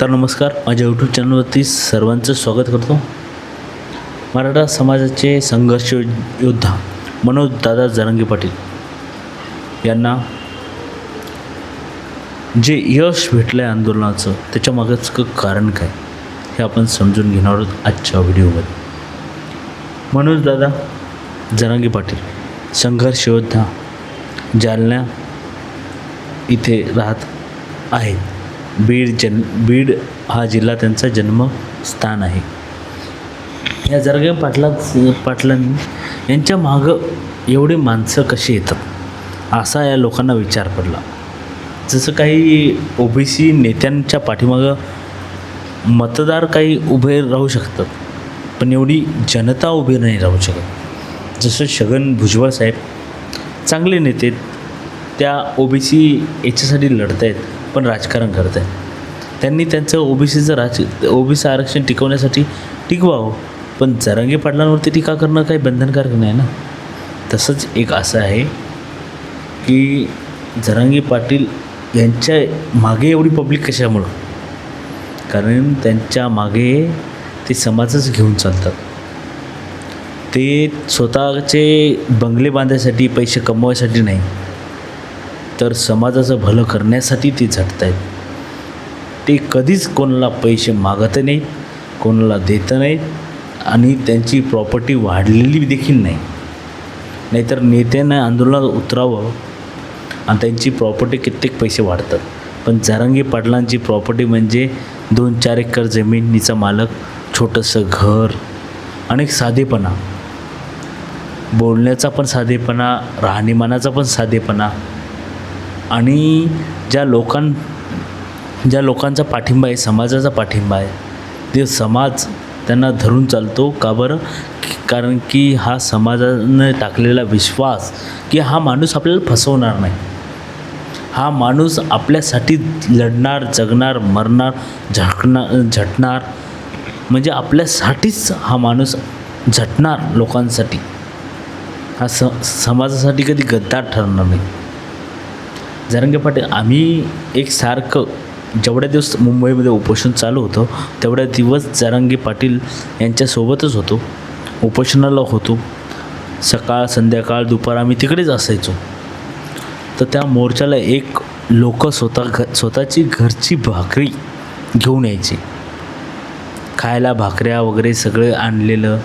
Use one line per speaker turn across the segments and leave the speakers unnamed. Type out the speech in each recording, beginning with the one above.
तर नमस्कार माझ्या यूट्यूब चॅनलवरती सर्वांचं स्वागत करतो. मराठा समाजाचे संघर्ष योद्धा मनोज दादा जरांगे पाटील यांना जे यश भेटलं आहे आंदोलनाचं त्याच्या मागचं कारण काय हे आपण समजून घेणार आहोत आजच्या व्हिडिओमध्ये. मनोज दादा जरांगे पाटील संघर्ष योद्धा जालना इथे राहत आहेत. बीड जन बीड हा जिल्हा त्यांचा जन्मस्थान आहे. या जरगे पाटला पाटलांनी यांच्या मागं एवढी माणसं कशी येतात? असा या लोकांना विचार पडला. जसं काही ओबीसी नेत्यांच्या पाठीमागं मतदार काही उभे राहू शकतात पण एवढी जनता उभी नाही राहू शकत. जसं छगन भुजबळ साहेब चांगले नेते आहेत. त्या ओबीसी याच्यासाठी लढत आहेत पण राजकारण करत आहे. त्यांनी त्यांचं ओबीसीचं राज ओबीसी आरक्षण टिकवण्यासाठी टिकवावं. पण जरांगे पाटलांवरती टीका करणं काही बंधनकारक नाही ना? तसंच एक असं आहे की जरांगे पाटील यांच्या मागे एवढी पब्लिक कशामुळं? कारण त्यांच्या मागे ते समाजच घेऊन चालतात. ते स्वतःचे बंगले बांधायसाठी पैसे कमवायसाठी नाही. तर समाजाचं भलं करण्यासाठी ते झटत आहेत ते कधीच कोणाला पैसे मागत नाहीत कोणाला देत नाहीत आणि त्यांची प्रॉपर्टी वाढलेली देखील नाही. नाहीतर नेत्यांना आंदोलनात उतरावं आणि त्यांची प्रॉपर्टी कित्येक पैसे वाढतात. पण जारंगी पाटलांची प्रॉपर्टी म्हणजे दोन चार एकर जमिनीचा मालक छोटंसं घर आणि साधेपणा. बोलण्याचा पण साधेपणा राहणीमानाचा पण साधेपणा. आणि ज्या लोकां ज्या लोकांचा पाठिंबा आहे समाजाचा पाठिंबा आहे ते समाज त्यांना धरून चालतो. का बरं? कारण की हा समाजाने टाकलेला विश्वास की हा माणूस आपल्याला फसवणार नाही. हा माणूस आपल्यासाठी लढणार जगणार मरणार झटणार झटणार. म्हणजे आपल्यासाठीच हा माणूस झटणार लोकांसाठी. हा स समाजासाठी कधी गद्दार ठरणार नाही. जरंगे पाटील आम्ही एक सारखं जेवढ्या दिवस मुंबईमध्ये उपोषण चालू होतं तेवढ्या दिवस जरांगे पाटील यांच्यासोबतच होतो. उपोषणाला होतो. सकाळ संध्याकाळ दुपार आम्ही तिकडेच असायचो. तर त्या मोर्चाला एक लोक स्वतः घ स्वतःची घरची भाकरी घेऊन यायची. खायला भाकऱ्या वगैरे सगळं आणलेलं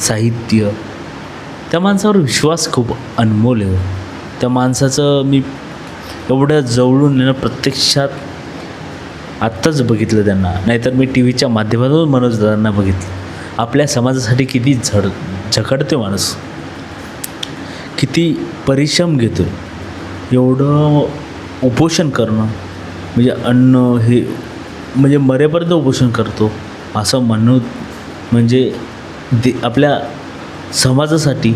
साहित्य. त्या माणसावर विश्वास खूप अनमोल आहे. त्या माणसाचं मी एवढ्या जवळून येणं प्रत्यक्षात आत्ताच बघितलं त्यांना. नाहीतर मी टी व्हीच्या माध्यमातून मनोज दादांना बघितलं. आपल्या समाजासाठी किती झड झकडते माणूस. किती परिश्रम घेतो एवढं उपोषण करणं म्हणजे अन्न हे म्हणजे मरेपर्यंत उपोषण करतो असं म्हणू म्हणजे दे आपल्या समाजासाठी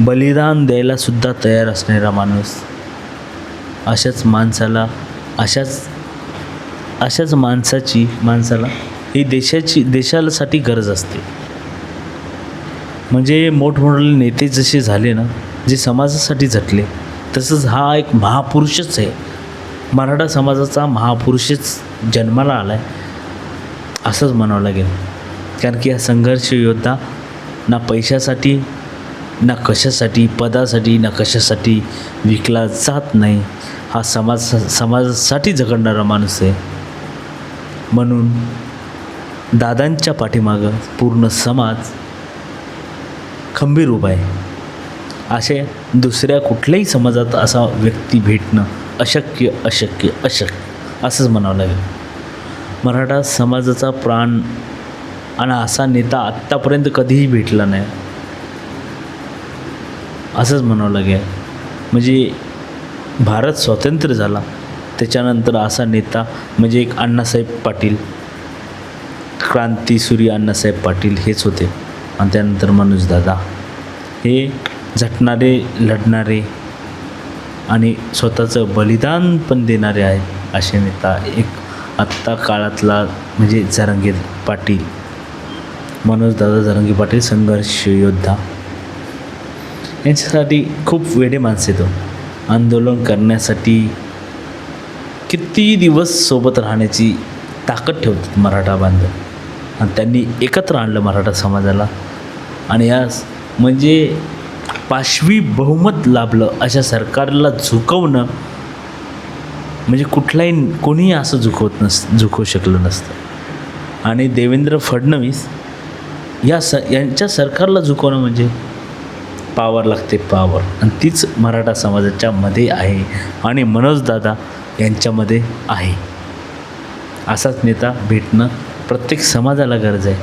बलिदान द्यायलासुद्धा तयार असणारा माणूस. अशाच माणसाला अशाच अशाच माणसाची माणसाला ही देशाची देशालासाठी गरज असते. म्हणजे मोठमोठे नेते जसे झाले ना जे समाजासाठी झटले तसंच हा एक महापुरुषच आहे. मराठा समाजाचा महापुरुषच जन्माला आला आहे असंच म्हणावं लागेल. कारण की हा संघर्ष योद्धा ना पैशासाठी ना कशासाठी पदासाठी ना कशासाठी विकला जात नाही. हा समाज समाजासाठी झगडणारा माणूस आहे. म्हणून दादांच्या पाठीमागं पूर्ण समाज खंबीर उभा आहे. असे दुसऱ्या कुठल्याही समाजात असा व्यक्ती भेटणं अशक्य अशक्य अशक्य असंच म्हणावं लागेल. मराठा समाजाचा प्राण आणि असा नेता आत्तापर्यंत कधीही भेटला नाही. असंच म्हणावं लागेल. म्हणजे भारत स्वतंत्र झाला. त्याच्यानंतर असा नेता म्हणजे एक अण्णासाहेब पाटील क्रांतीसूर्य अण्णासाहेब पाटील हेच होते. आणि त्यानंतर मनोजदादा हे झटणारे लढणारे आणि स्वतःचं बलिदान पण देणारे आहेत असे नेता एक आत्ता काळातला म्हणजे झरंगे पाटील. मनोजदादा झरंगे पाटील संघर्ष योद्धा. यांच्यासाठी खूप वेडे माणसे येतो आंदोलन करण्यासाठी किती दिवस सोबत राहण्याची ताकद ठेवतात मराठा बांधव. आणि त्यांनी एकत्र आणलं मराठा समाजाला. आणि या म्हणजे पाशवी बहुमत लाभलं अशा सरकारला झुकवणं म्हणजे कुठलाही कोणीही असं झुकवत नस झुकवू शकलं नसतं. आणि देवेंद्र फडणवीस या स यांच्या सरकारला झुकवणं म्हणजे पावर लागते पावर. आणि तीच मराठा समाजाच्या मध्ये आहे. आणि मनोजदादा यांच्यामध्ये आहे. असाच नेता भेटणं प्रत्येक समाजाला गरज आहे.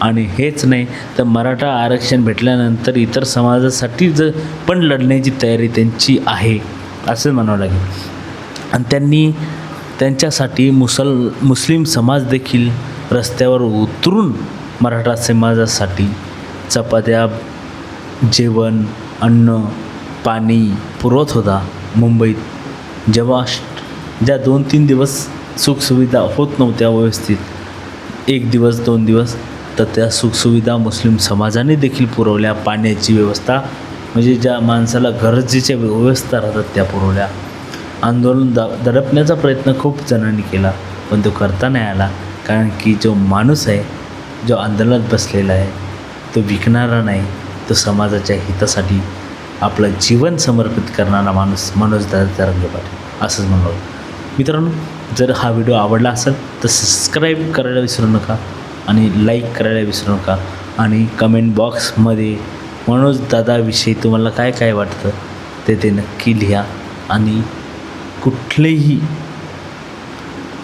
आणि हेच नाही तर मराठा आरक्षण भेटल्यानंतर इतर समाजासाठी ज पण लढण्याची तयारी त्यांची आहे असं म्हणावं लागेल. आणि त्यांनी त्यांच्यासाठी मुसल मुस्लिम समाज देखील रस्त्यावर उतरून मराठा समाजासाठी चपात्या जेवण अन्न पाणी पुरवत होता मुंबईत. जेव्हा ज्या दोन तीन दिवस सुखसुविधा होत नव्हत्या व्यवस्थित एक दिवस दोन दिवस तर त्या सुखसुविधा मुस्लिम समाजाने देखील पुरवल्या. पाण्याची व्यवस्था म्हणजे ज्या माणसाला गरजेच्या व्यवस्था राहतात त्या पुरवल्या. आंदोलन द दडपण्याचा प्रयत्न खूप जणांनी केला पण तो करता नाही आला. कारण की जो माणूस आहे जो आंदोलनात बसलेला आहे तो विकणारा नाही. तो समाजाच्या हितासाठी आपलं जीवन समर्पित करणारा माणूस मनोज दादा रंगे असंच म्हणावं मित्रांनो जर हा व्हिडिओ आवडला असेल तर सबस्क्राईब करायला विसरू नका आणि लाईक करायला विसरू नका. आणि कमेंट बॉक्समध्ये मनोज दादाविषयी तुम्हाला काय काय वाटतं ते ते नक्की लिहा. आणि कुठलेही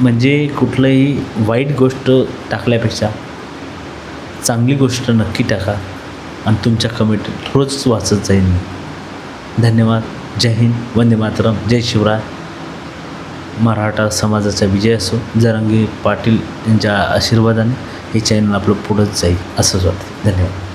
म्हणजे कुठलंही वाईट गोष्ट टाकल्यापेक्षा चांगली गोष्ट नक्की टाका. आणि तुमच्या कमेंट रोज वाचत जाईन मी. धन्यवाद. जय हिंद. वंदे मातरम. जय शिवराय. मराठा समाजाचा विजय असो जरंगी पाटील यांच्या आशीर्वादाने हे चॅनल आपलं पुढंच जाईल असंच वाटतं. धन्यवाद.